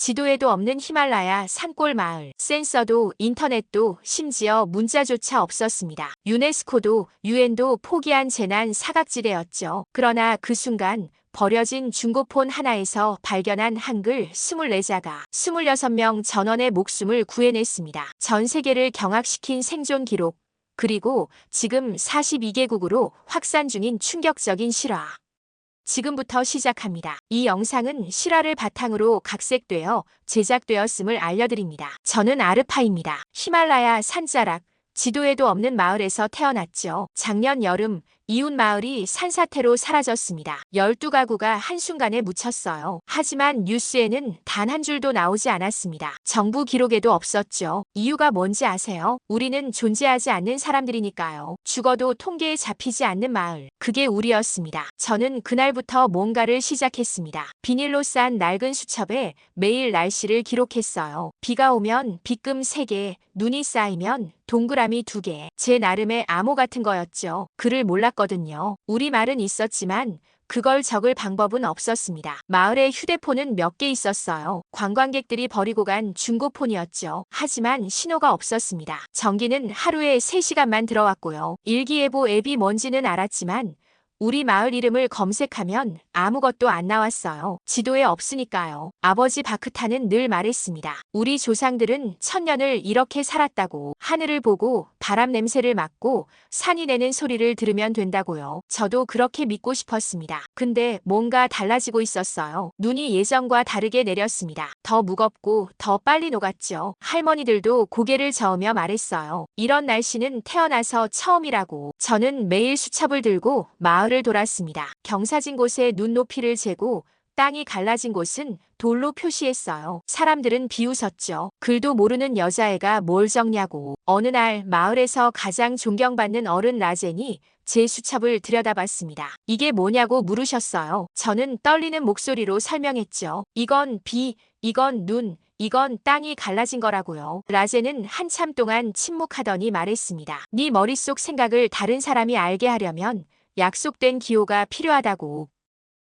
지도에도 없는 히말라야 산골 마을. 센서도 인터넷도 심지어 문자조차 없었습니다. 유네스코도 유엔도 포기한 재난 사각지대였죠. 그러나 그 순간 버려진 중고폰 하나에서 발견한 한글 24자가 26명 전원의 목숨을 구해냈습니다. 전 세계를 경악시킨 생존 기록, 그리고 지금 42개국으로 확산 중인 충격적인 실화. 지금부터 시작합니다. 이 영상은 실화를 바탕으로 각색되어 제작되었음을 알려드립니다. 저는 아르파입니다. 히말라야 산자락, 지도에도 없는 마을에서 태어났죠. 작년 여름 이웃 마을이 산사태로 사라졌습니다. 12가구가 한순간에 묻혔어요. 하지만 뉴스에는 단 한 줄도 나오지 않았습니다. 정부 기록에도 없었죠. 이유가 뭔지 아세요? 우리는 존재하지 않는 사람들이니까요. 죽어도 통계에 잡히지 않는 마을. 그게 우리였습니다. 저는 그날부터 뭔가를 시작했습니다. 비닐로 싼 낡은 수첩에 매일 날씨를 기록했어요. 비가 오면 빗금 3개, 눈이 쌓이면 동그라미 2개. 제 나름의 암호 같은 거였죠. 글을 몰랐거든요. 우리말은 있었지만 그걸 적을 방법은 없었습니다. 마을에 휴대폰은 몇 개 있었어요. 관광객들이 버리고 간 중고폰이었죠. 하지만 신호가 없었습니다. 전기는 하루에 3시간만 들어왔고요. 일기예보 앱이 뭔지는 알았지만 우리 마을 이름을 검색하면 아무것도 안 나왔어요. 지도에 없으니까요. 아버지 바크타는 늘 말했습니다. 우리 조상들은 천년을 이렇게 살았다고 하늘을 보고 바람 냄새를 맡고 산이 내는 소리를 들으면 된다고요. 저도 그렇게 믿고 싶었습니다. 근데 뭔가 달라지고 있었어요. 눈이 예전과 다르게 내렸습니다. 더 무겁고 더 빨리 녹았죠. 할머니들도 고개를 저으며 말했어요. 이런 날씨는 태어나서 처음이라고. 저는 매일 수첩을 들고 마을 을 돌았습니다. 경사진 곳에 눈높이를 재고 땅이 갈라진 곳은 돌로 표시했어요. 사람들은 비웃었죠. 글도 모르는 여자애가 뭘 적냐고. 어느 날 마을에서 가장 존경받는 어른 라젠이 제 수첩을 들여다봤습니다. 이게 뭐냐고 물으셨어요. 저는 떨리는 목소리로 설명했죠. 이건 비, 이건 눈, 이건 땅이 갈라진 거라고요. 라젠은 한참 동안 침묵하더니 말했습니다. 네 머릿속 생각을 다른 사람이 알게 하려면 약속된 기호가 필요하다고.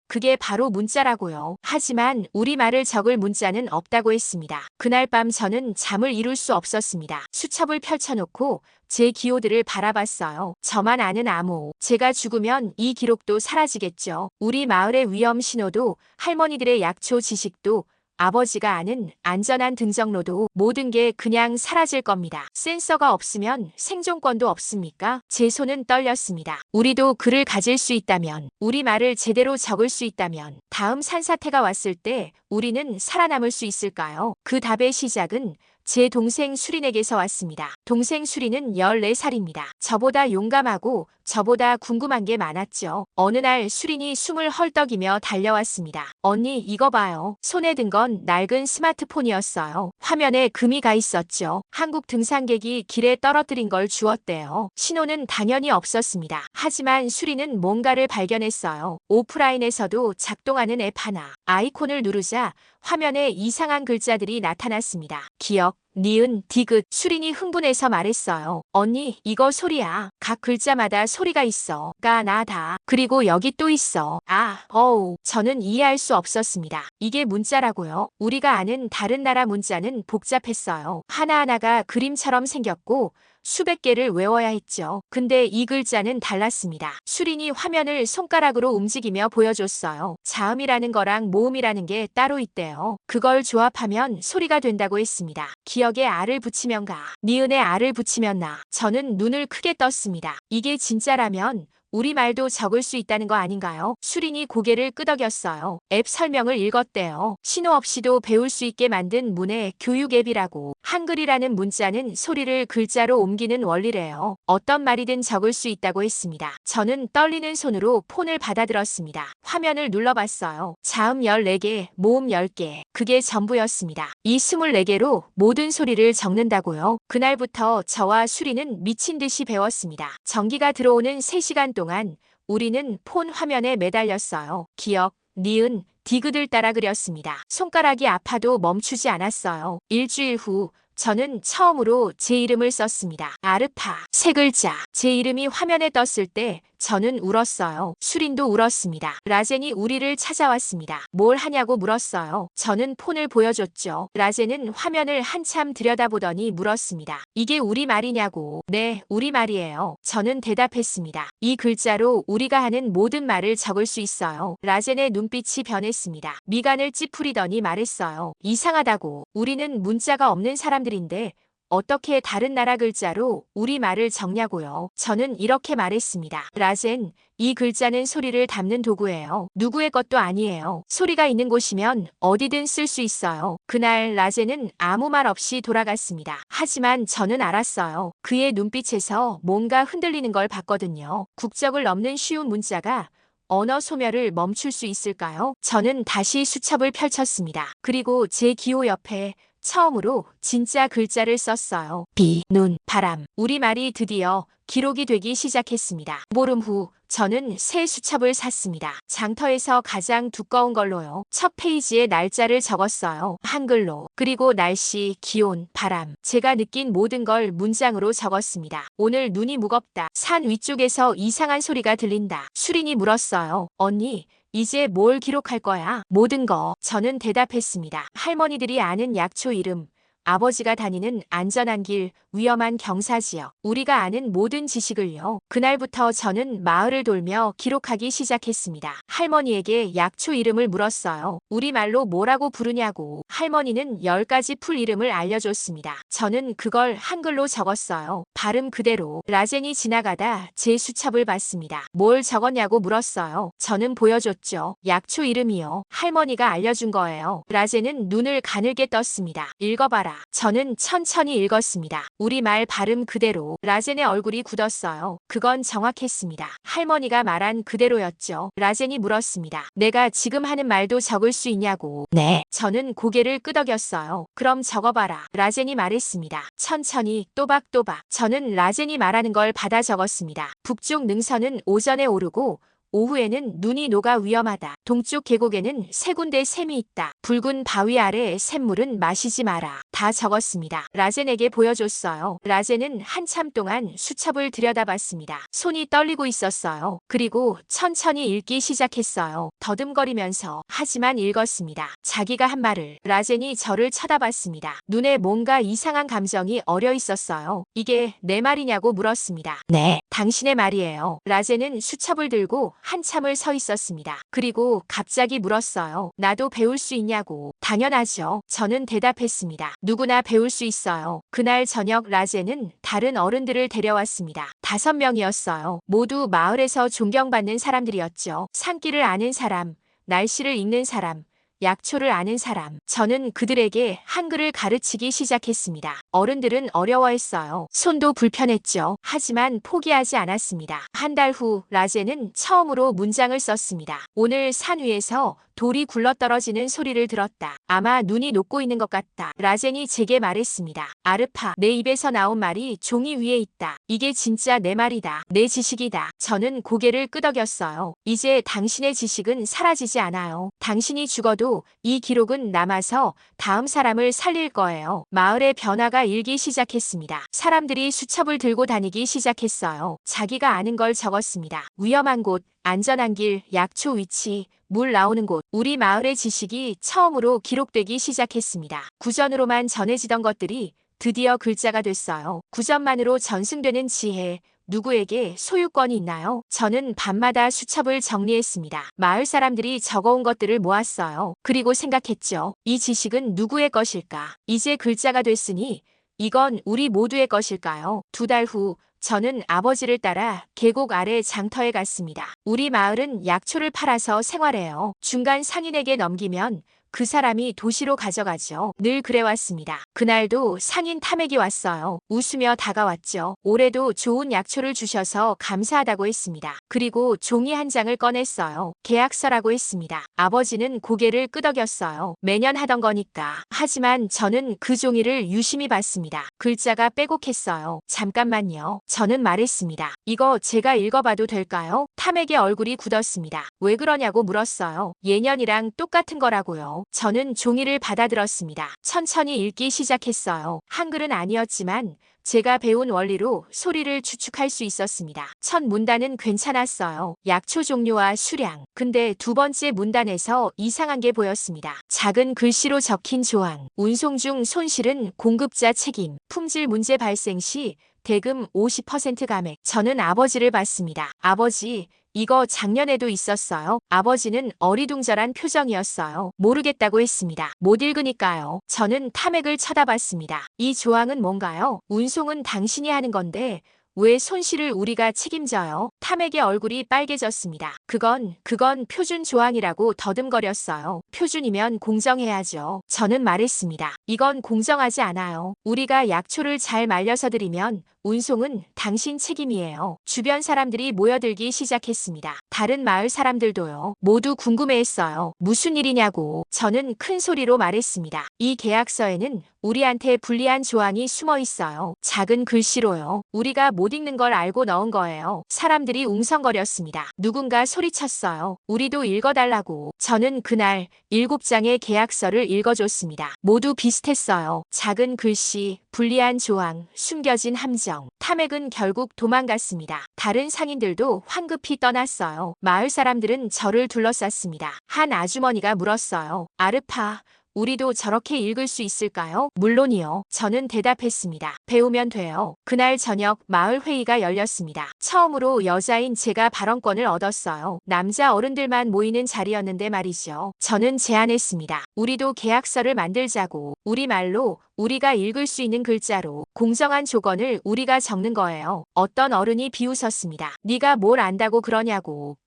그게 바로 문자라고요. 하지만 우리말을 적을 문자는 없다고 했습니다. 그날 밤 저는 잠을 이룰 수 없었습니다. 수첩을 펼쳐놓고 제 기호들을 바라봤어요. 저만 아는 암호. 제가 죽으면 이 기록도 사라지겠죠. 우리 마을의 위험 신호도 할머니들의 약초 지식도 아버지가 아는 안전한 등정로도 모든 게 그냥 사라질 겁니다. 센서가 없으면 생존권도 없습니까? 제 손은 떨렸습니다. 우리도 글을 가질 수 있다면, 우리 말을 제대로 적을 수 있다면, 다음 산사태가 왔을 때 우리는 살아남을 수 있을까요? 그 답의 시작은 제 동생 수린에게서 왔습니다. 동생 수린은 14살입니다. 저보다 용감하고 저보다 궁금한 게 많았죠. 어느 날 수린이 숨을 헐떡이며 달려왔습니다. 언니 이거 봐요. 손에 든 건 낡은 스마트폰이었어요. 화면에 금이 가 있었죠. 한국 등산객이 길에 떨어뜨린 걸 주었대요. 신호는 당연히 없었습니다. 하지만 수린은 뭔가를 발견했어요. 오프라인에서도 작동하는 앱 하나. 아이콘을 누르자 화면에 이상한 글자들이 나타났습니다. 기억, 니은, 디귿. 수린이 흥분해서 말했어요. 언니, 이거 소리야. 각 글자마다 소리가 있어. 가, 나, 다. 그리고 여기 또 있어. 아, 어우. 저는 이해할 수 없었습니다. 이게 문자라고요. 우리가 아는 다른 나라 문자는 복잡했어요. 하나하나가 그림처럼 생겼고, 수백 개를 외워야 했죠. 근데 이 글자는 달랐습니다. 수린이 화면을 손가락으로 움직이며 보여줬어요. 자음이라는 거랑 모음이라는 게 따로 있대요. 그걸 조합하면 소리가 된다고 했습니다. 기억에 알을 붙이면 가, 니은에 알을 붙이면 나. 저는 눈을 크게 떴습니다. 이게 진짜라면 우리말도 적을 수 있다는 거 아닌가요? 수린이 고개를 끄덕였어요. 앱 설명을 읽었대요. 신호 없이도 배울 수 있게 만든 문의 교육 앱이라고. 한글이라는 문자는 소리를 글자로 옮기는 원리래요. 어떤 말이든 적을 수 있다고 했습니다. 저는 떨리는 손으로 폰을 받아들었습니다. 화면을 눌러봤어요. 자음 14개, 모음 10개. 그게 전부였습니다. 이 24개로 모든 소리를 적는다고요. 그날부터 저와 수리는 미친 듯이 배웠습니다. 전기가 들어오는 3시간 동안 우리는 폰 화면에 매달렸어요. 기억, 니은, 디귿을 따라 그렸습니다. 손가락이 아파도 멈추지 않았어요. 일주일 후 저는 처음으로 제 이름을 썼습니다. 아르파. 세 글자. 제 이름이 화면에 떴을 때 저는 울었어요. 수린도 울었습니다. 라젠이 우리를 찾아왔습니다. 뭘 하냐고 물었어요. 저는 폰을 보여줬죠. 라젠은 화면을 한참 들여다보더니 물었습니다. 이게 우리 말이냐고. 네, 우리 말이에요. 저는 대답했습니다. 이 글자로 우리가 하는 모든 말을 적을 수 있어요. 라젠의 눈빛이 변했습니다. 미간을 찌푸리더니 말했어요. 이상하다고. 우리는 문자가 없는 사람들인데 어떻게 다른 나라 글자로 우리 말을 적냐고요. 저는 이렇게 말했습니다. 라젠, 이 글자는 소리를 담는 도구예요. 누구의 것도 아니에요. 소리가 있는 곳이면 어디든 쓸 수 있어요. 그날 라젠은 아무 말 없이 돌아갔습니다. 하지만 저는 알았어요. 그의 눈빛에서 뭔가 흔들리는 걸 봤거든요. 국적을 넘는 쉬운 문자가 언어 소멸을 멈출 수 있을까요? 저는 다시 수첩을 펼쳤습니다. 그리고 제 기호 옆에 처음으로 진짜 글자를 썼어요. 비, 눈, 바람. 우리말이 드디어 기록이 되기 시작했습니다. 보름 후 저는 새 수첩을 샀습니다. 장터에서 가장 두꺼운 걸로요. 첫 페이지에 날짜를 적었어요. 한글로. 그리고 날씨, 기온, 바람. 제가 느낀 모든 걸 문장으로 적었습니다. 오늘 눈이 무겁다. 산 위쪽에서 이상한 소리가 들린다. 수린이 물었어요. 언니, 이제 뭘 기록할 거야? 모든 거. 저는 대답했습니다. 할머니들이 아는 약초 이름. 아버지가 다니는 안전한 길, 위험한 경사지역, 우리가 아는 모든 지식을요. 그날부터 저는 마을을 돌며 기록하기 시작했습니다. 할머니에게 약초 이름을 물었어요. 우리말로 뭐라고 부르냐고. 할머니는 열 가지 풀 이름을 알려줬습니다. 저는 그걸 한글로 적었어요. 발음 그대로. 라젠이 지나가다 제 수첩을 봤습니다. 뭘 적었냐고 물었어요. 저는 보여줬죠. 약초 이름이요. 할머니가 알려준 거예요. 라젠은 눈을 가늘게 떴습니다. 읽어봐라. 저는 천천히 읽었습니다. 우리말 발음 그대로. 라젠의 얼굴이 굳었어요. 그건 정확했습니다. 할머니가 말한 그대로였죠. 라젠이 물었습니다. 내가 지금 하는 말도 적을 수 있냐고. 네. 저는 고개를 끄덕였어요. 그럼 적어봐라. 라젠이 말했습니다. 천천히 또박또박. 저는 라젠이 말하는 걸 받아 적었습니다. 북쪽 능선은 오전에 오르고 오후에는 눈이 녹아 위험하다. 동쪽 계곡에는 세 군데 샘이 있다. 붉은 바위 아래 샘물은 마시지 마라. 다 적었습니다. 라젠에게 보여줬어요. 라젠은 한참 동안 수첩을 들여다봤습니다. 손이 떨리고 있었어요. 그리고 천천히 읽기 시작했어요. 더듬거리면서 하지만 읽었습니다. 자기가 한 말을 라젠이 저를 쳐다봤습니다. 눈에 뭔가 이상한 감정이 어려 있었어요. 이게 내 말이냐고 물었습니다. 네, 당신의 말이에요. 라젠은 수첩을 들고 한참을 서 있었습니다. 그리고 갑자기 물었어요. 나도 배울 수 있냐고. 당연하죠. 저는 대답했습니다. 누구나 배울 수 있어요. 그날 저녁 라젠은 다른 어른들을 데려왔습니다. 다섯 명이었어요. 모두 마을에서 존경받는 사람들이었죠. 산길을 아는 사람, 날씨를 읽는 사람, 약초를 아는 사람. 저는 그들에게 한글을 가르치기 시작했습니다. 어른들은 어려워했어요. 손도 불편했죠. 하지만 포기하지 않았습니다. 한 달 후 라젠은 처음으로 문장을 썼습니다. 오늘 산 위에서 돌이 굴러떨어지는 소리를 들었다. 아마 눈이 녹고 있는 것 같다. 라젠이 제게 말했습니다. 아르파, 내 입에서 나온 말이 종이 위에 있다. 이게 진짜 내 말이다. 내 지식이다. 저는 고개를 끄덕였어요. 이제 당신의 지식은 사라지지 않아요. 당신이 죽어도 이 기록은 남아서 다음 사람을 살릴 거예요. 마을의 변화가 일기 시작했습니다. 사람들이 수첩을 들고 다니기 시작했어요. 자기가 아는 걸 적었습니다. 위험한 곳, 안전한 길, 약초 위치, 물 나오는 곳, 우리 마을의 지식이 처음으로 기록되기 시작했습니다. 구전으로만 전해지던 것들이 드디어 글자가 됐어요. 구전만으로 전승되는 지혜, 누구에게 소유권이 있나요? 저는 밤마다 수첩을 정리했습니다. 마을 사람들이 적어온 것들을 모았어요. 그리고 생각했죠. 이 지식은 누구의 것일까? 이제 글자가 됐으니 이건 우리 모두의 것일까요? 두 달 후 저는 아버지를 따라 계곡 아래 장터에 갔습니다. 우리 마을은 약초를 팔아서 생활해요. 중간 상인에게 넘기면 그 사람이 도시로 가져가죠. 늘 그래왔습니다. 그날도 상인 탐액이 왔어요. 웃으며 다가왔죠. 올해도 좋은 약초를 주셔서 감사하다고 했습니다. 그리고 종이 한 장을 꺼냈어요. 계약서라고 했습니다. 아버지는 고개를 끄덕였어요. 매년 하던 거니까. 하지만 저는 그 종이를 유심히 봤습니다. 글자가 빼곡했어요. 잠깐만요. 저는 말했습니다. 이거 제가 읽어봐도 될까요? 탐액의 얼굴이 굳었습니다. 왜 그러냐고 물었어요. 예년이랑 똑같은 거라고요. 저는 종이를 받아들었습니다. 천천히 읽기 시작했어요. 한글은 아니었지만 제가 배운 원리로 소리를 추측할 수 있었습니다. 첫 문단은 괜찮았어요. 약초 종류와 수량. 근데 두 번째 문단에서 이상한 게 보였습니다. 작은 글씨로 적힌 조항. 운송 중 손실은 공급자 책임. 품질 문제 발생 시 대금 50% 감액. 저는 아버지를 봤습니다. 아버지, 이거 작년에도 있었어요. 아버지는 어리둥절한 표정이었어요. 모르겠다고 했습니다. 못 읽으니까요. 저는 탐액을 쳐다봤습니다. 이 조항은 뭔가요? 운송은 당신이 하는 건데 왜 손실을 우리가 책임져요? 탐액의 얼굴이 빨개졌습니다. 그건, 그건 표준 조항이라고 더듬거렸어요. 표준이면 공정해야죠. 저는 말했습니다. 이건 공정하지 않아요. 우리가 약초를 잘 말려서 드리면 운송은 당신 책임이에요. 주변 사람들이 모여들기 시작했습니다. 다른 마을 사람들도요. 모두 궁금해했어요. 무슨 일이냐고. 저는 큰 소리로 말했습니다. 이 계약서에는 우리한테 불리한 조항이 숨어 있어요. 작은 글씨로요. 우리가 못 읽는 걸 알고 넣은 거예요. 사람들이 웅성거렸습니다. 누군가 소 리쳤어요. 우리도 읽어달라고. 저는 그날 일곱 장의 계약서를 읽어줬습니다. 모두 비슷했어요. 작은 글씨, 불리한 조항, 숨겨진 함정. 탐액은 결국 도망갔습니다. 다른 상인들도 황급히 떠났어요. 마을 사람들은 저를 둘러쌌습니다. 한 아주머니가 물었어요. 아르파, 우리도 저렇게 읽을 수 있을까요? 물론이요. 저는 대답했습니다. 배우면 돼요. 그날 저녁 마을 회의가 열렸습니다. 처음으로 여자인 제가 발언권을 얻었어요. 남자 어른들만 모이는 자리였는데 말이죠. 저는 제안했습니다. 우리도 계약서를 만들자고. 우리말로 우리가 읽을 수 있는 글자로 공정한 조건을 우리가 적는 거예요. 어떤 어른이 비웃었습니다. 네가 뭘 안다고 그러냐고.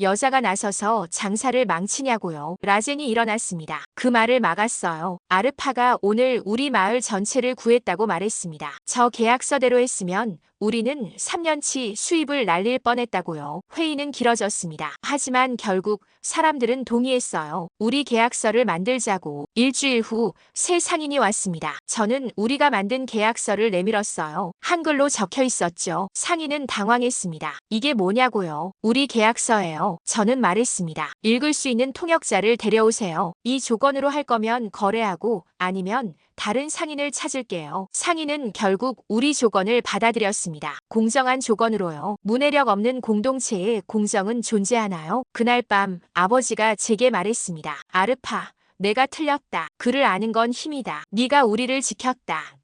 여자가 나서서 장사를 망치냐고요. 라젠이 일어났습니다. 그 말을 막았어요. 아르파가 오늘 우리 마을 전체를 구했다고 말했습니다. 저 계약서대로 했으면 우리는 3년치 수입을 날릴 뻔했다고요. 회의는 길어졌습니다. 하지만 결국 사람들은 동의했어요. 우리 계약서를 만들자고. 일주일 후 새 상인이 왔습니다. 저는 우리가 만든 계약서를 내밀었어요. 한글로 적혀 있었죠. 상인은 당황했습니다. 이게 뭐냐고요. 우리 계약서예요. 저는 말했습니다. 읽을 수 있는 통역자를 데려오세요. 이 조건으로 할 거면 거래하고 아니면 다른 상인을 찾을게요. 상인은 결국 우리 조건을 받아들였습니다. 공정한 조건으로요. 문해력 없는 공동체에 공정은 존재하나요? 그날 밤 아버지가 제게 말했습니다. 아르파, 내가 틀렸다. 그를 아는 건 힘이다. 네가 우리를 지켰다.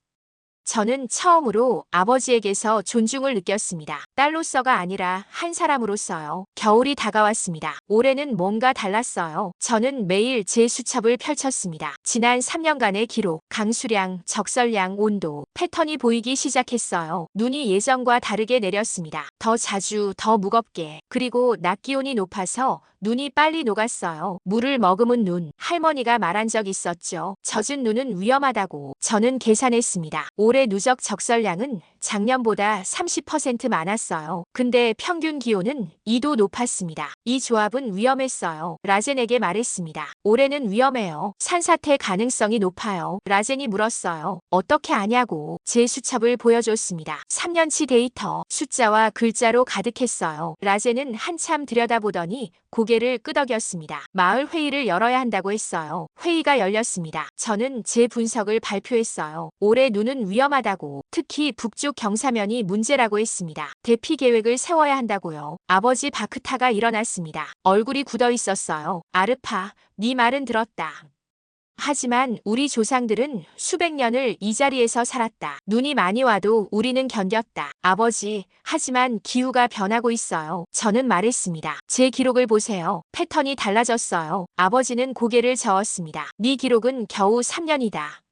저는 처음으로 아버지에게서 존중을 느꼈습니다. 딸로서가 아니라 한 사람으로서요. 겨울이 다가왔습니다. 올해는 뭔가 달랐어요. 저는 매일 제 수첩을 펼쳤습니다. 지난 3년간의 기록, 강수량, 적설량, 온도, 패턴이 보이기 시작했어요. 눈이 예전과 다르게 내렸습니다. 더 자주, 더 무겁게. 그리고 낮 기온이 높아서 눈이 빨리 녹았어요. 물을 머금은 눈. 할머니가 말한 적 있었죠. 젖은 눈은 위험하다고. 저는 계산했습니다. 올해 누적 적설량은 작년보다 30% 많았어요. 근데 평균 기온은 2도 높았습니다. 이 조합은 위험했어요. 라젠에게 말했습니다. 올해는 위험해요. 산사태 가능성이 높아요. 라젠이 물었어요. 어떻게 아냐고. 제 수첩을 보여줬습니다. 3년치 데이터, 숫자와 글자로 가득했어요. 라젠은 한참 들여다보더니 고개를 끄덕였습니다. 마을 회의를 열어야 한다고 했어요. 회의가 열렸습니다. 저는 제 분석을 발표했어요. 올해 눈은 위험하다고. 특히 북쪽 경사면이 문제라고 했습니다. 대피 계획을 세워야 한다고요. 아버지 바크타가 일어났습니다. 얼굴이 굳어 있었어요. 아르파, 네 말은 들었다. 하지만 우리 조상들은 수백 년을 이 자리에서 살았다. 눈이 많이 와도 우리는 견뎠다. 아버지, 하지만 기후가 변하고 있어요. 저는 말했습니다. 제 기록을 보세요. 패턴이 달라졌어요. 아버지는 고개를 저었습니다. 네 기록은 겨우 3년이다.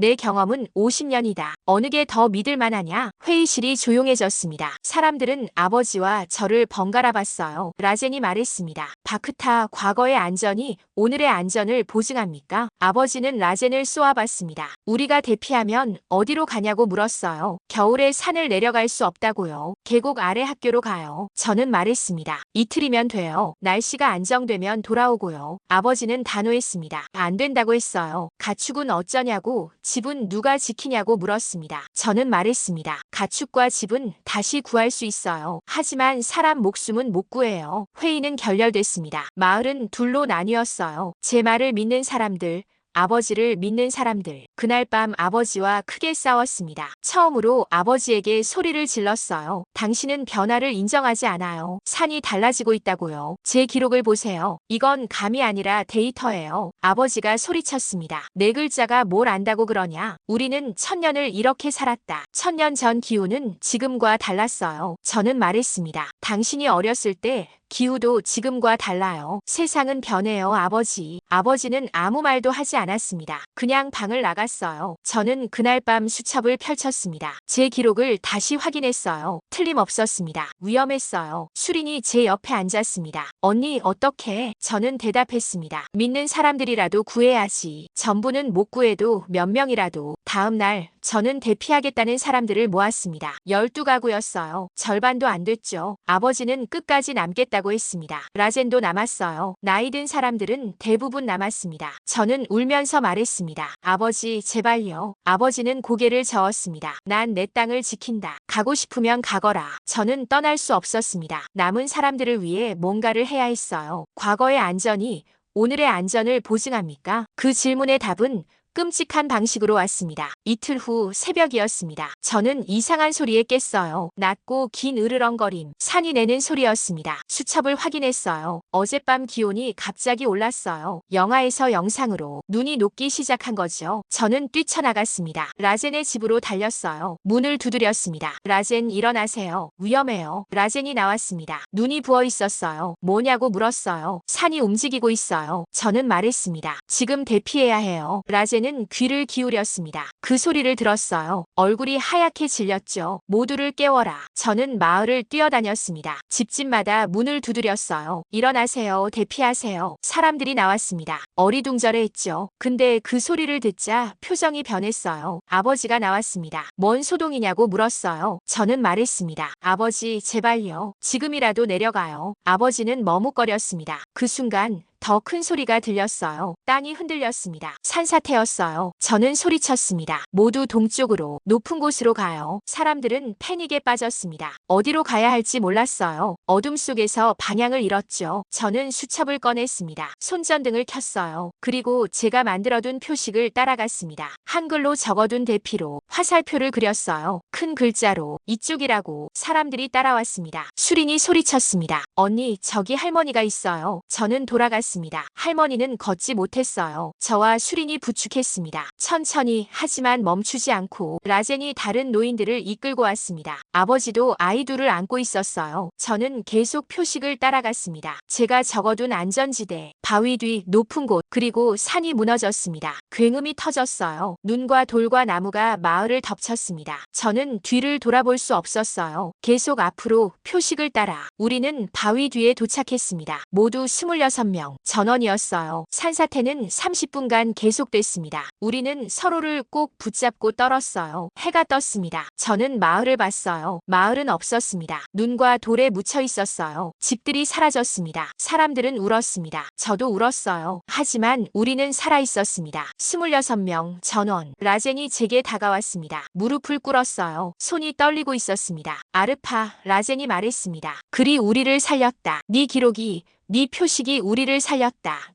내 경험은 50년이다. 어느 게 더 믿을 만하냐? 회의실이 조용해졌습니다. 사람들은 아버지와 저를 번갈아 봤어요. 라젠이 말했습니다. 바크타 과거의 안전이 오늘의 안전을 보증합니까? 아버지는 라젠을 쏘아봤습니다. 우리가 대피하면 어디로 가냐고 물었어요. 겨울에 산을 내려갈 수 없다고요. 계곡 아래 학교로 가요. 저는 말했습니다. 이틀이면 돼요. 날씨가 안정되면 돌아오고요. 아버지는 단호했습니다. 안 된다고 했어요. 가축은 어쩌냐고 집은 누가 지키냐고 물었습니다. 저는 말했습니다. 가축과 집은 다시 구할 수 있어요. 하지만 사람 목숨은 못 구해요. 회의는 결렬됐습니다. 마을은 둘로 나뉘었어요. 제 말을 믿는 사람들, 아버지를 믿는 사람들. 그날 밤 아버지와 크게 싸웠습니다. 처음으로 아버지에게 소리를 질렀어요. 당신은 변화를 인정하지 않아요. 산이 달라지고 있다고요. 제 기록을 보세요. 이건 감이 아니라 데이터예요. 아버지가 소리쳤습니다. 네 글자가 뭘 안다고 그러냐? 우리는 천년을 이렇게 살았다. 천년 전 기후는 지금과 달랐어요. 저는 말했습니다. 당신이 어렸을 때 기후도 지금과 달라요. 세상은 변해요, 아버지. 아버지는 아무 말도 하지 않았습니다. 그냥 방을 나갔어요. 저는 그날 밤 수첩을 펼쳤습니다. 제 기록을 다시 확인했어요. 틀림없었습니다. 위험했어요. 수린이 제 옆에 앉았습니다. 언니, 어떻게? 저는 대답했습니다. 믿는 사람들이라도 구해야지. 전부는 못 구해도 몇 명이라도. 다음 날, 저는 대피하겠다는 사람들을 모았습니다. 12가구였어요. 절반도 안 됐죠. 아버지는 끝까지 남겠다고 했습니다. 라젠도 남았어요. 나이 든 사람들은 대부분 남았습니다. 저는 울면서 말했습니다. 아버지, 제발요. 아버지는 고개를 저었습니다. 난 내 땅을 지킨다. 가고 싶으면 가거라. 저는 떠날 수 없었습니다. 남은 사람들을 위해 뭔가를 해야 했어요. 과거의 안전이 오늘의 안전을 보증합니까? 그 질문의 답은 끔찍한 방식으로 왔습니다. 이틀 후 새벽이었습니다. 저는 이상한 소리에 깼어요. 낮고 긴 으르렁거림, 산이 내는 소리였습니다. 수첩을 확인했어요. 어젯밤 기온이 갑자기 올랐어요. 영하에서 영상으로 눈이 녹기 시작한 거죠. 저는 뛰쳐나갔습니다. 라젠의 집으로 달렸어요. 문을 두드렸습니다. 라젠 일어나세요. 위험해요. 라젠이 나왔습니다. 눈이 부어 있었어요. 뭐냐고 물었어요. 산이 움직이고 있어요. 저는 말했습니다. 지금 대피해야 해요. 라젠 는 귀를 기울였습니다. 그 소리를 들었어요. 얼굴이 하얗게 질렸죠. 모두를 깨워라. 저는 마을을 뛰어다녔습니다. 집집마다 문을 두드렸어요. 일어나세요. 대피하세요. 사람들이 나왔습니다. 어리둥절해했죠. 근데 그 소리를 듣자 표정이 변했어요. 아버지가 나왔습니다. 뭔 소동이냐고 물었어요. 저는 말했습니다. 아버지, 제발요. 지금이라도 내려가요. 아버지는 머뭇거렸습니다. 그 순간 더 큰 소리가 들렸어요. 땅이 흔들렸습니다. 산사태였어요. 저는 소리쳤습니다. 모두 동쪽으로 높은 곳으로 가요. 사람들은 패닉에 빠졌습니다. 어디로 가야 할지 몰랐어요. 어둠 속에서 방향을 잃었죠. 저는 수첩을 꺼냈습니다. 손전등을 켰어요. 그리고 제가 만들어둔 표식을 따라갔습니다. 한글로 적어둔 대피로 화살표를 그렸어요. 큰 글자로 이쪽이라고 사람들이 따라왔습니다. 수린이 소리쳤습니다. 언니, 저기 할머니가 있어요. 저는 돌아갔습니다. 할머니는 걷지 못했어요. 저와 수린이 부축했습니다. 천천히 하지만 멈추지 않고 라젠이 다른 노인들을 이끌고 왔습니다. 아버지도 아이 둘을 안고 있었어요. 저는 계속 표식을 따라갔습니다. 제가 적어둔 안전지대, 바위 뒤 높은 곳, 그리고 산이 무너졌습니다. 굉음이 터졌어요. 눈과 돌과 나무가 마을을 덮쳤습니다. 저는 뒤를 돌아볼 수 없었어요. 계속 앞으로 표식을 따라 우리는 바위 뒤에 도착했습니다. 모두 26명. 전원이었어요. 산사태는 30분간 계속됐습니다. 우리는 서로를 꼭 붙잡고 떨었어요. 해가 떴습니다. 저는 마을을 봤어요. 마을은 없었습니다. 눈과 돌에 묻혀 있었어요. 집들이 사라졌습니다. 사람들은 울었습니다. 저도 울었어요. 하지만 우리는 살아 있었습니다. 26명 전원. 라젠이 제게 다가왔습니다. 무릎을 꿇었어요. 손이 떨리고 있었습니다. 아르파, 라젠이 말했습니다. 글이 우리를 살렸다. 네 기록이 네 표식이 우리를 살렸다.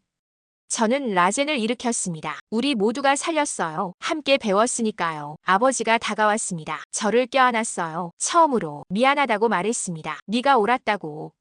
저는 라젠을 일으켰습니다. 우리 모두가 살렸어요. 함께 배웠으니까요. 아버지가 다가왔습니다. 저를 껴안았어요. 처음으로 미안하다고 말했습니다. 네가 옳았다고.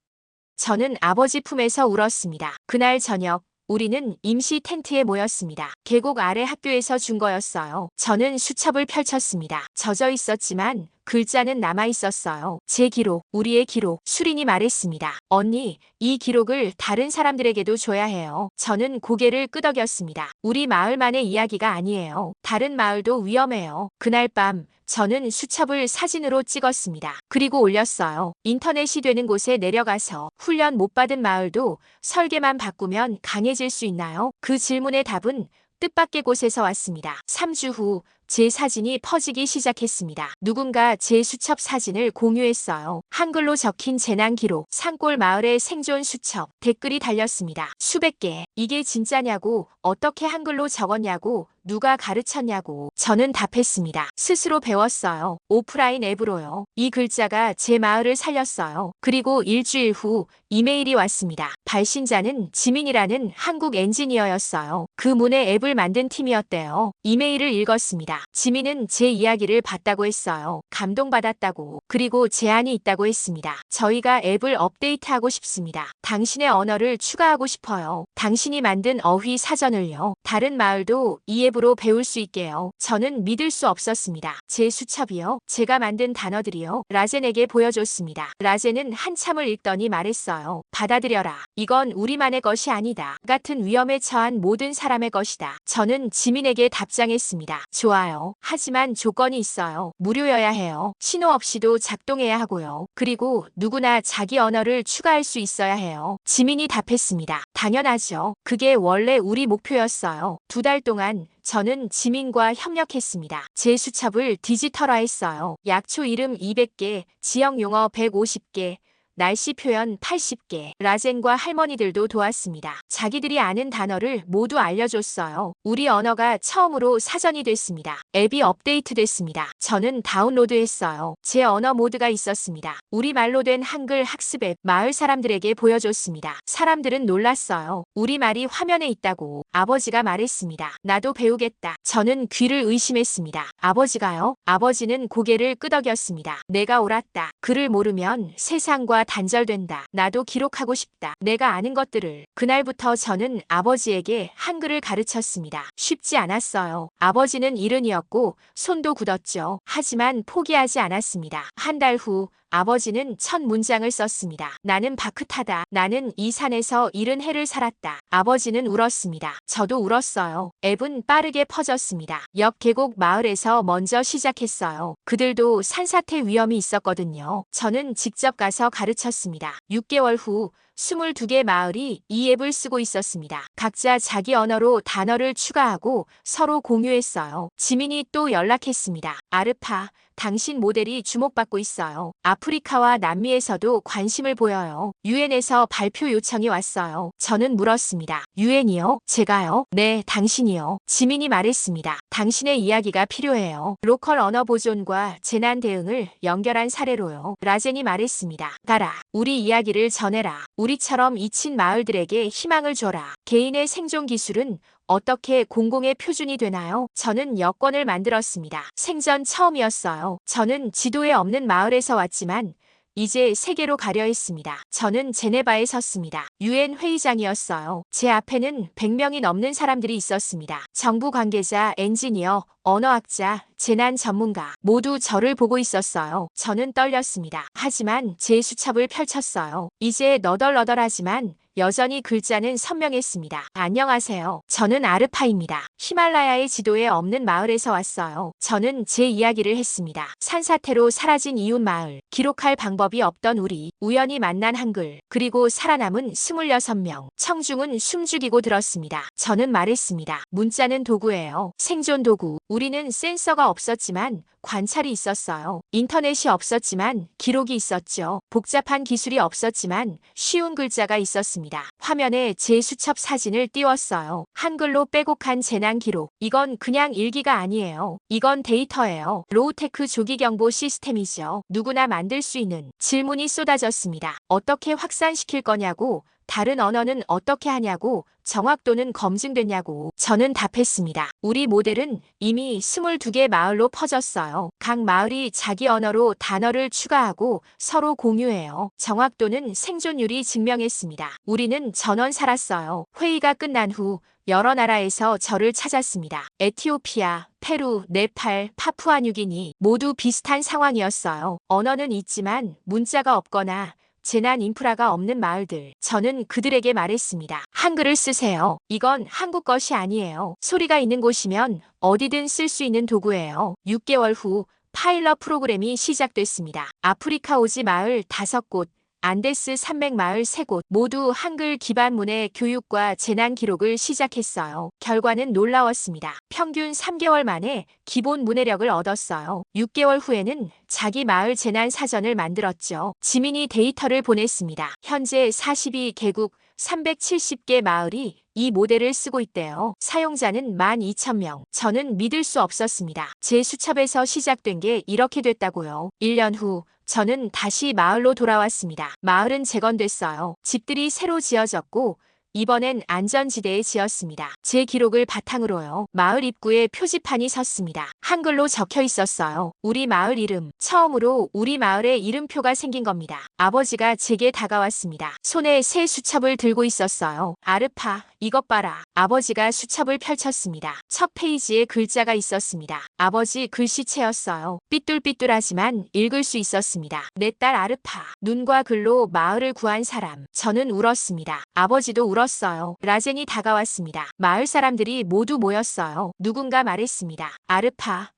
저는 아버지 품에서 울었습니다. 그날 저녁 우리는 임시 텐트에 모였습니다. 계곡 아래 학교에서 준 거였어요. 저는 수첩을 펼쳤습니다. 젖어 있었지만 글자는 남아 있었어요. 제 기록, 우리의 기록, 수린이 말했습니다. 언니, 이 기록을 다른 사람들에게도 줘야 해요. 저는 고개를 끄덕였습니다. 우리 마을만의 이야기가 아니에요. 다른 마을도 위험해요. 그날 밤, 저는 수첩을 사진으로 찍었습니다. 그리고 올렸어요. 인터넷이 되는 곳에 내려가서 훈련 못 받은 마을도 설계만 바꾸면 강해질 수 있나요? 그 질문의 답은 뜻밖의 곳에서 왔습니다. 3주 후 제 사진이 퍼지기 시작했습니다. 누군가 제 수첩 사진을 공유했어요. 한글로 적힌 재난 기록, 산골 마을의 생존 수첩, 댓글이 달렸습니다. 수백 개. 이게 진짜냐고, 어떻게 한글로 적었냐고, 누가 가르쳤냐고. 저는 답했습니다. 스스로 배웠어요. 오프라인 앱으로요. 이 글자가 제 마을을 살렸어요. 그리고 일주일 후 이메일이 왔습니다. 발신자는 지민이라는 한국 엔지니어였어요. 그 문에 앱을 만든 팀이었대요. 이메일을 읽었습니다. 지민은 제 이야기를 봤다고 했어요. 감동받았다고. 그리고 제안이 있다고 했습니다. 저희가 앱을 업데이트하고 싶습니다. 당신의 언어를 추가하고 싶어요. 당신 이 만든 어휘 사전을요. 다른 마을도 이 앱으로 배울 수 있게요. 저는 믿을 수 없었습니다. 제 수첩이요. 제가 만든 단어들이요. 라젠에게 보여줬습니다. 라젠은 한참을 읽더니 말했어요. 받아들여라. 이건 우리만의 것이 아니다. 같은 위험에 처한 모든 사람의 것이다. 저는 지민에게 답장했습니다. 좋아요. 하지만 조건이 있어요. 무료여야 해요. 신호 없이도 작동해야 하고요. 그리고 누구나 자기 언어를 추가할 수 있어야 해요. 지민이 답했습니다. 당연하죠. 그게 원래 우리 목표였어요. 두 달 동안 저는 지민과 협력했습니다. 제 수첩을 디지털화했어요. 약초 이름 200개, 지역 용어 150개, 날씨 표현 80개, 라젠과 할머니들도 도왔습니다. 자기들이 아는 단어를 모두 알려줬어요. 우리 언어가 처음으로 사전이 됐습니다. 앱이 업데이트됐습니다. 저는 다운로드했어요. 제 언어 모드가 있었습니다. 우리말로 된 한글 학습 앱 마을 사람들에게 보여줬습니다. 사람들은 놀랐어요. 우리말이 화면에 있다고 아버지가 말했습니다. 나도 배우겠다. 저는 귀를 의심했습니다. 아버지가요? 아버지는 고개를 끄덕였습니다. 내가 옳았다. 글을 모르면 세상과 단절된다. 나도 기록하고 싶다. 내가 아는 것들을. 그날부터 저는 아버지에게 한글을 가르쳤습니다. 쉽지 않았어요. 아버지는 일흔이었고 손도 굳었죠. 하지만 포기하지 않았습니다. 한 달 후 아버지는 첫 문장을 썼습니다. 나는 바크타다. 나는 이 산에서 이른 해를 살았다. 아버지는 울었습니다. 저도 울었어요. 앱은 빠르게 퍼졌습니다. 옆 계곡 마을에서 먼저 시작했어요. 그들도 산사태 위험이 있었거든요. 저는 직접 가서 가르쳤습니다. 6개월 후 22개 마을이 이 앱을 쓰고 있었습니다. 각자 자기 언어로 단어를 추가하고 서로 공유했어요. 지민이 또 연락했습니다. 아르파, 당신 모델이 주목받고 있어요. 아프리카와 남미에서도 관심을 보여요. 유엔에서 발표 요청이 왔어요. 저는 물었습니다. 유엔이요? 제가요? 네, 당신이요. 지민이 말했습니다. 당신의 이야기가 필요해요. 로컬 언어 보존과 재난 대응을 연결한 사례로요. 라젠이 말했습니다. 가라. 우리 이야기를 전해라. 우리처럼 잊힌 마을들에게 희망을 줘라. 개인의 생존 기술은 어떻게 공공의 표준이 되나요? 저는 여권을 만들었습니다. 생전 처음이었어요. 저는 지도에 없는 마을에서 왔지만 이제 세계로 가려 했습니다. 저는 제네바에 섰습니다. 유엔 회의장이었어요. 제 앞에는 100명이 넘는 사람들이 있었습니다. 정부 관계자, 엔지니어, 언어학자, 재난 전문가 모두 저를 보고 있었어요. 저는 떨렸습니다. 하지만 제 수첩을 펼쳤어요. 이제 너덜너덜하지만 여전히 글자는 선명했습니다. 안녕하세요. 저는 아르파입니다. 히말라야의 지도에 없는 마을에서 왔어요. 저는 제 이야기를 했습니다. 산사태로 사라진 이웃 마을, 기록할 방법이 없던 우리, 우연히 만난 한글, 그리고 살아남은 26명. 청중은 숨죽이고 들었습니다. 저는 말했습니다. 문자는 도구예요. 생존 도구. 우리는 센서가 없었지만 관찰이 있었어요. 인터넷이 없었지만 기록이 있었죠. 복잡한 기술이 없었지만 쉬운 글자가 있었습니다. 화면에 제 수첩 사진을 띄웠어요. 한글로 빼곡한 재난 기록. 이건 그냥 일기가 아니에요. 이건 데이터예요. 로우테크 조기 경보 시스템이죠. 누구나 만들 수 있는 질문이 쏟아졌습니다. 어떻게 확산시킬 거냐고 다른 언어는 어떻게 하냐고 정확도는 검증됐냐고 저는 답했습니다. 우리 모델은 이미 22개 마을로 퍼졌어요. 각 마을이 자기 언어로 단어를 추가하고 서로 공유해요. 정확도는 생존율이 증명했습니다. 우리는 전원 살았어요. 회의가 끝난 후 여러 나라에서 저를 찾았습니다. 에티오피아, 페루, 네팔, 파푸아뉴기니 모두 비슷한 상황이었어요. 언어는 있지만 문자가 없거나 재난 인프라가 없는 마을들. 저는 그들에게 말했습니다. 한글을 쓰세요. 이건 한국 것이 아니에요. 소리가 있는 곳이면 어디든 쓸 수 있는 도구예요. 6개월 후 파일럿 프로그램이 시작됐습니다. 아프리카 오지 마을 5곳, 안데스 산맥 마을 세 곳 모두 한글 기반문의 교육과 재난 기록을 시작했어요. 결과는 놀라웠습니다. 평균 3개월 만에 기본 문해력을 얻었어요. 6개월 후에는 자기 마을 재난 사전을 만들었죠. 지민이 데이터를 보냈습니다. 현재 42개국 370개 마을이 이 모델을 쓰고 있대요. 사용자는 12,000명. 저는 믿을 수 없었습니다. 제 수첩에서 시작된 게 이렇게 됐다고요. 1년 후 저는 다시 마을로 돌아왔습니다. 마을은 재건됐어요. 집들이 새로 지어졌고 이번엔 안전지대에 지었습니다. 제 기록을 바탕으로요. 마을 입구에 표지판이 섰습니다. 한글로 적혀 있었어요. 우리 마을 이름. 처음으로 우리 마을에 이름표가 생긴 겁니다. 아버지가 제게 다가왔습니다. 손에 새 수첩을 들고 있었어요. 아르파, 이것 봐라. 아버지가 수첩을 펼쳤습니다. 첫 페이지에 글자가 있었습니다. 아버지 글씨체였어요. 삐뚤삐뚤하지만 읽을 수 있었습니다. 내 딸 아르파. 눈과 글로 마을을 구한 사람. 저는 울었습니다. 아버지도 울었 어요. 라젠이 다가왔습니다. 마을 사람들이 모두 모였어요. 누군가 말했습니다. 아르파.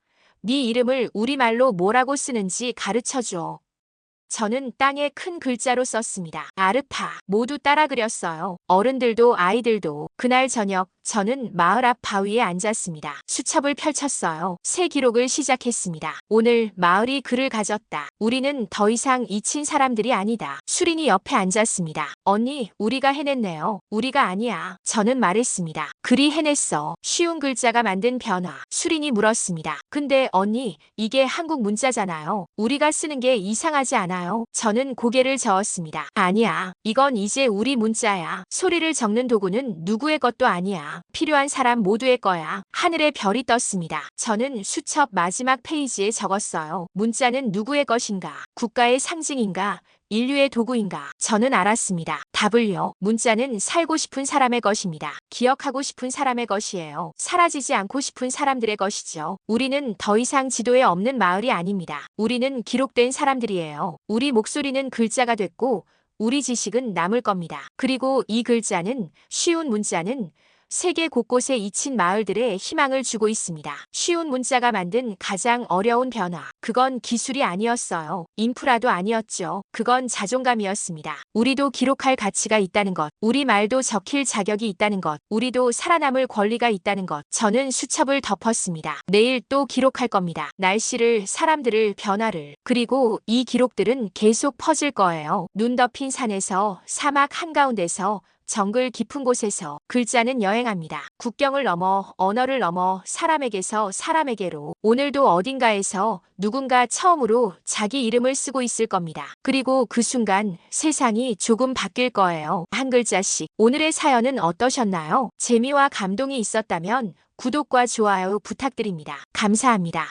네 이름을 우리말로 뭐라고 쓰는지 가르쳐 줘. 저는 땅에 큰 글자로 썼습니다. 아르파. 모두 따라 그렸어요. 어른들도 아이들도. 그날 저녁 저는 마을 앞 바위에 앉았습니다. 수첩을 펼쳤어요. 새 기록을 시작했습니다. 오늘 마을이 글을 가졌다. 우리는 더 이상 잊힌 사람들이 아니다. 수린이 옆에 앉았습니다. 언니, 우리가 해냈네요. 우리가 아니야. 저는 말했습니다. 글이 해냈어. 쉬운 글자가 만든 변화. 수린이 물었습니다. 근데 언니, 이게 한국 문자잖아요. 우리가 쓰는 게 이상하지 않아요? 저는 고개를 저었습니다. 아니야. 이건 이제 우리 문자야. 소리를 적는 도구는 누구의 것도 아니야. 필요한 사람 모두의 거야. 하늘에 별이 떴습니다. 저는 수첩 마지막 페이지에 적었어요. 문자는 누구의 것인가? 국가의 상징인가? 인류의 도구인가? 저는 알았습니다. 답을요. 문자는 살고 싶은 사람의 것입니다. 기억하고 싶은 사람의 것이에요. 사라지지 않고 싶은 사람들의 것이죠. 우리는 더 이상 지도에 없는 마을이 아닙니다. 우리는 기록된 사람들이에요. 우리 목소리는 글자가 됐고, 우리 지식은 남을 겁니다. 그리고 이 글자는 쉬운 문자는 세계 곳곳에 잊힌 마을들의 희망을 주고 있습니다. 쉬운 문자가 만든 가장 어려운 변화. 그건 기술이 아니었어요. 인프라도 아니었죠. 그건 자존감이었습니다. 우리도 기록할 가치가 있다는 것. 우리 말도 적힐 자격이 있다는 것. 우리도 살아남을 권리가 있다는 것. 저는 수첩을 덮었습니다. 내일 또 기록할 겁니다. 날씨를, 사람들을, 변화를. 그리고 이 기록들은 계속 퍼질 거예요. 눈 덮인 산에서, 사막 한가운데서, 정글 깊은 곳에서 글자는 여행합니다. 국경을 넘어 언어를 넘어 사람에게서 사람에게로 오늘도 어딘가에서 누군가 처음으로 자기 이름을 쓰고 있을 겁니다. 그리고 그 순간 세상이 조금 바뀔 거예요. 한 글자씩. 오늘의 사연은 어떠셨나요? 재미와 감동이 있었다면 구독과 좋아요 부탁드립니다. 감사합니다.